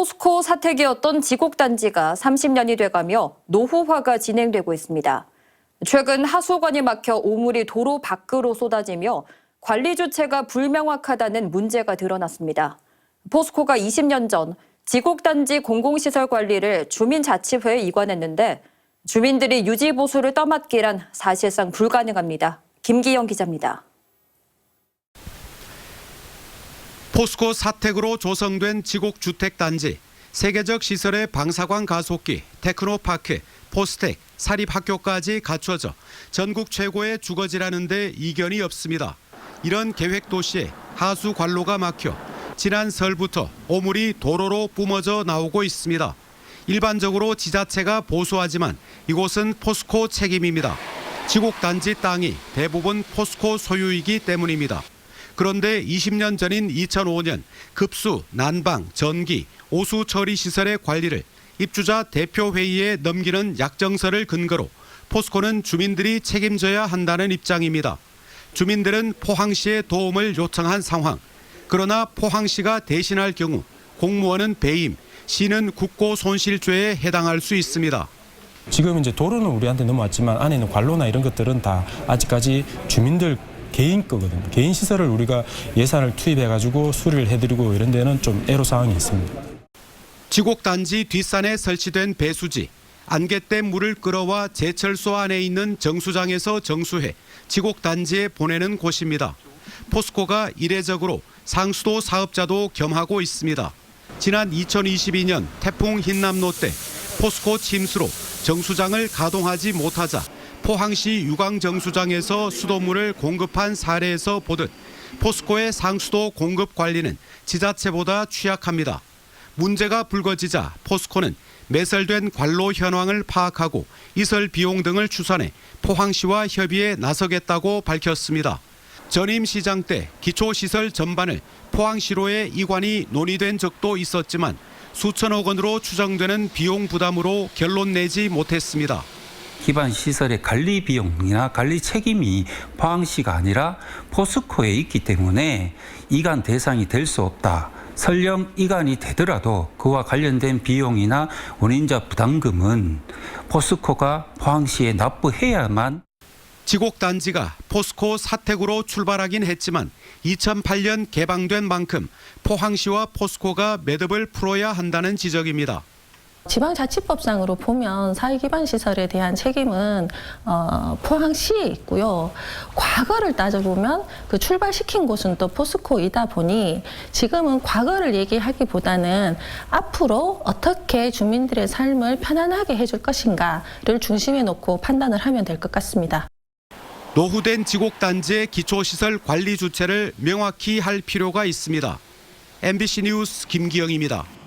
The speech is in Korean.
포스코 사택이었던 지곡단지가 30년이 돼가며 노후화가 진행되고 있습니다. 최근 하수관이 막혀 오물이 도로 밖으로 쏟아지며 관리 주체가 불명확하다는 문제가 드러났습니다. 포스코가 20년 전 지곡단지 공공시설 관리를 주민자치회에 이관했는데 주민들이 유지보수를 떠맡기란 사실상 불가능합니다. 김기영 기자입니다. 포스코 사택으로 조성된 지곡 주택 단지, 세계적 시설의 방사광 가속기, 테크노파크, 포스텍, 사립학교까지 갖춰져 전국 최고의 주거지라는데 이견이 없습니다. 이런 계획 도시에 하수 관로가 막혀 지난 설부터 오물이 도로로 뿜어져 나오고 있습니다. 일반적으로 지자체가 보수하지만 이곳은 포스코 책임입니다. 지곡 단지 땅이 대부분 포스코 소유이기 때문입니다. 그런데 20년 전인 2005년 급수, 난방, 전기, 오수 처리 시설의 관리를 입주자 대표 회의에 넘기는 약정서를 근거로 포스코는 주민들이 책임져야 한다는 입장입니다. 주민들은 포항시의 도움을 요청한 상황. 그러나 포항시가 대신할 경우 공무원은 배임, 시는 국고 손실죄에 해당할 수 있습니다. 지금 이제 도로는 우리한테 넘어왔지만 안에 있는 관로나 이런 것들은 다 아직까지 주민들 개인 거거든요. 개인 시설을 우리가 예산을 투입해 가지고 수리를 해드리고 이런 데는 좀 애로 사항이 있습니다. 지곡 단지 뒷산에 설치된 배수지, 안개댐 물을 끌어와 제철소 안에 있는 정수장에서 정수해 지곡 단지에 보내는 곳입니다. 포스코가 이례적으로 상수도 사업자도 겸하고 있습니다. 지난 2022년 태풍 흰남노 때 포스코 침수로 정수장을 가동하지 못하자 포항시 유광정수장에서 수도물을 공급한 사례에서 보듯 포스코의 상수도 공급 관리는 지자체보다 취약합니다. 문제가 불거지자 포스코는 매설된 관로 현황을 파악하고 이설 비용 등을 추산해 포항시와 협의에 나서겠다고 밝혔습니다. 전임 시장 때 기초시설 전반을 포항시로의 이관이 논의된 적도 있었지만 수천억 원으로 추정되는 비용 부담으로 결론 내지 못했습니다. 기반 시설의 관리 비용이나 관리 책임이 포항시가 아니라 포스코에 있기 때문에 이관 대상이 될 수 없다. 설령 이관이 되더라도 그와 관련된 비용이나 원인자 부담금은 포스코가 포항시에 납부해야만 지곡 단지가 포스코 사택으로 출발하긴 했지만 2008년 개방된 만큼 포항시와 포스코가 매듭을 풀어야 한다는 지적입니다. 지방자치법상으로 보면 사회기반 시설에 대한 책임은 어, 포항시에 있고요. 과거를 따져보면 그 출발시킨 곳은 또 포스코이다 보니 지금은 과거를 얘기하기보다는 앞으로 어떻게 주민들의 삶을 편안하게 해줄 것인가를 중심에 놓고 판단을 하면 될 것 같습니다. 노후된 지곡 단지의 기초시설 관리 주체를 명확히 할 필요가 있습니다. MBC 뉴스 김기영입니다.